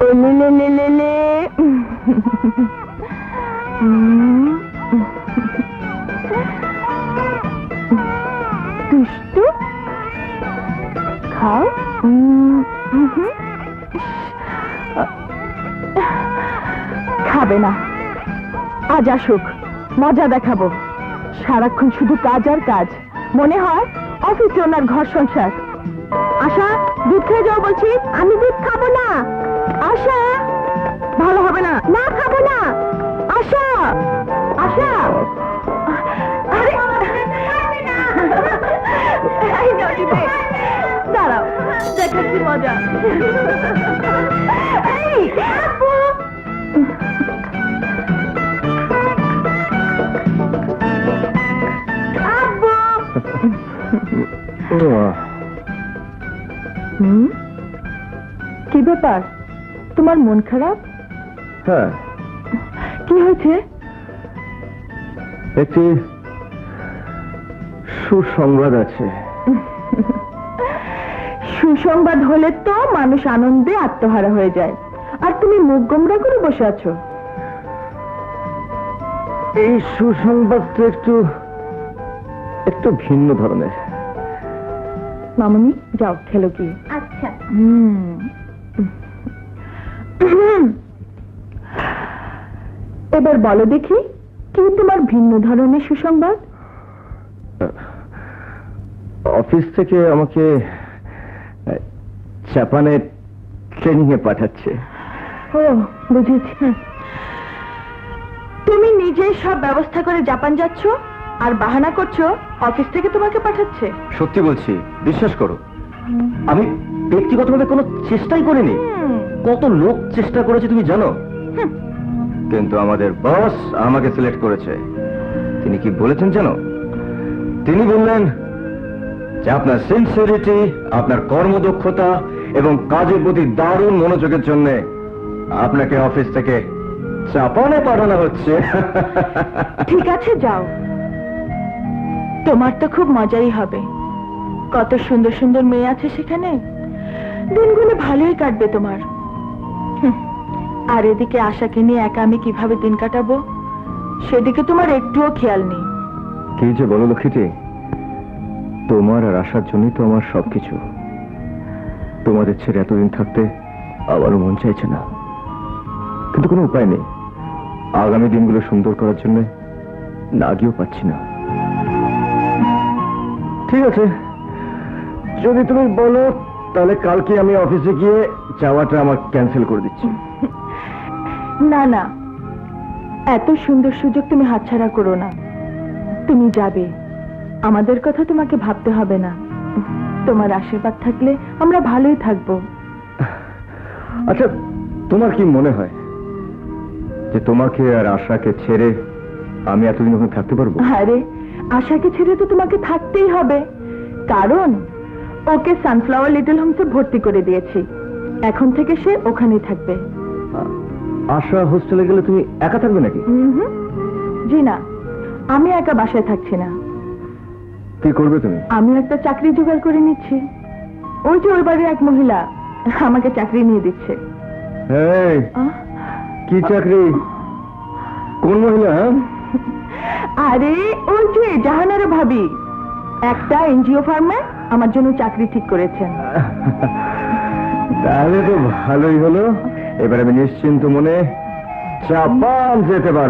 উম। দুষ্টু? খাও। খাবে না। আজ আসুক। মজা দেখাবো। সারাক্ষণ শুধু কাজ আর কাজ। মনে হয় অফিসে ওনার ঘর সংসার। আশা, দুধ খেয়ে যাও বলছি। আমি দুধ খাব। মজা। হুম? কি ব্যাপার? তোমার মন খারাপ? হ্যাঁ। কি হয়েছে? একটি সুসংবাদ আছে। সুসংবাদ হলে তো মানুষ আনন্দে আত্মহারা হয়ে যায়। আর তুমি মুখ গোমরা করে বসে আছো। এই সুসংবাদটা একটু একটু ভিন্ন ধরনের। মামনি যাও খেলো কি? আচ্ছা। এবার বলো দেখি কি তোমার ভিন্ন ধরনের সুসংবাদ? অফিস থেকে আমাকে জাপানে ট্রেনিং এ পাঠাচ্ছে। ও বুঝেছি। তুমি নিজেই সব ব্যবস্থা করে জাপান যাচ্ছ আর বাহানা করছ অফিস থেকে তোমাকে পাঠাচ্ছে? সত্যি বলছি বিশ্বাস করো। আমি ব্যক্তিগতভাবে কোনো চেষ্টাই করিনি। কত লোক চেষ্টা করেছে তুমি জানো? কিন্তু আমাদের বস আমাকে সিলেক্ট করেছে। তিনি কি বলেছেন জানো? তিনি বললেন যে আপনার সিনসিয়ারিটি আপনার কর্মদক্ষতা এবং কাজের প্রতি দারুণ মনোযোগের জন্য আপনাকে অফিস থেকে জাপানে পাঠানো হচ্ছে। ঠিক আছে যাও। তোমার তো খুব মজাই হবে। কত সুন্দর সুন্দর মেয়ে আছে সেখানে। দিনগুলো ভালোই কাটবে তোমার। আর এদিকে আশাকে নিয়ে একা আমি কীভাবে দিন কাটাবো? সেদিকে তোমার একটুও খেয়াল নেই। কি যে বলো লক্ষ্মীটি তোমার আর আসার জন্যই তো আমার সবকিছু। তোমাদের ছেড়ে এতদিন থাকতে আবারও মন চাইছে না। কিন্তু কোনো উপায় নেই। আগামী দিনগুলো সুন্দর করার জন্য না গিয়েও পাচ্ছি না। ঠিক আছে। যদি তুমি বলো, তাহলে কালকে আমি অফিসে গিয়ে যাওয়াটা আমার ক্যান্সেল করে দিচ্ছি। না না। এত সুন্দর সুযোগ তুমি হাতছাড়া করো না। তুমি যাবে। আমাদের কথা তোমাকে ভাবতে হবে না। তোমার আশীর্বাদ থাকলে আমরা ভালোই থাকব। আচ্ছা তোমার কি মনে হয় যে তোমাকে আর আশাকে ছেড়ে আমি এতদিন ওখানে থাকতে পারব? আরে আশাকে ছেড়ে তো তোমাকে থাকতেই হবে। কারণ ওকে সানফ্লাওয়ার লিটল হোমসে ভর্তি করে দিয়েছি। এখন থেকে সে ওখানেই থাকবে। আশা হোস্টেলে গেলে তুমি একা থাকবে নাকি। জি না আমি একা বাসায় থাকছি না। কি করবে তুমি? আমি একটা চাকরি জোগাড় করে নিচ্ছি। ওই যে ওই বাড়ির এক মহিলা আমাকে চাকরি নিয়ে দিচ্ছে। এই কি চাকরি? কোন মহিলা হ্যাঁ? আরে ওই যে জাহানারা ভাবি। একটা এনজিও ফার্মে আমার জন্য চাকরি ঠিক করেছেন। তাহলে তো ভালোই হলো। এবার আমি নিশ্চিন্ত মনে জাপান যেতে পারব।